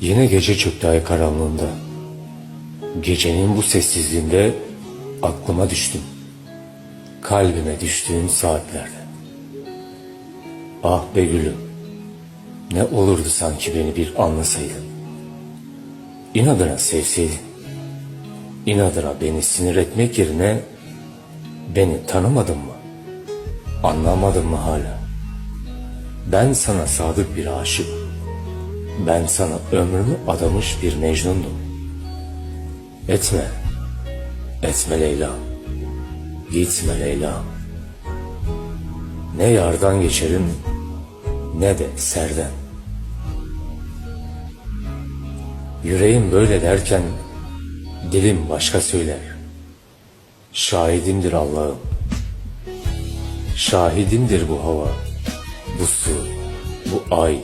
Yine gece çöktü ay karanlığında. Gecenin bu sessizliğinde aklıma düştün. Kalbime düştüğün saatlerde. Ah be gülüm. Ne olurdu sanki beni bir anlasaydın. İnadına sevseydin. İnadına beni sinir etmek yerine beni tanımadın mı? Anlamadın mı hala? Ben sana sadık bir aşık. Ben sana ömrümü adamış bir mecnundum. Etme. Etme Leyla. Gitme Leyla. Ne yardan geçerim ne de serden. Yüreğim böyle derken dilim başka söyler. Şahidimdir Allah'ım. Şahidimdir bu hava, bu su, bu ay,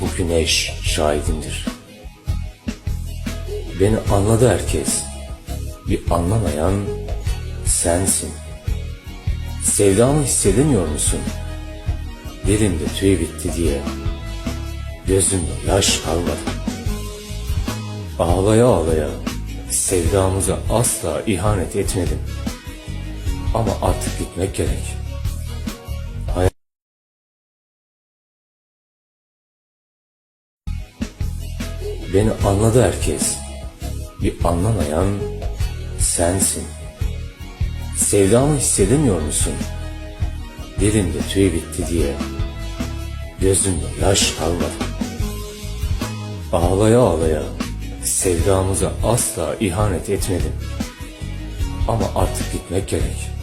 bu güneş şahidimdir. Beni anladı herkes. Bir anlamayan sensin. Sevdamı hissedemiyor musun? Dilimde tüy bitti diye. Gözümde yaş kalmadı. Ağlaya ağlaya sevdamıza asla ihanet etmedim. Ama artık gitmek gerek. Beni anladı herkes. Bir anlamayan sensin. Sevdamı hissedemiyor musun? Dilimde tüy bitti diye. Gözümde yaş kalmadı. Ağlaya ağlaya sevdamıza asla ihanet etmedim. Ama artık gitmek gerek.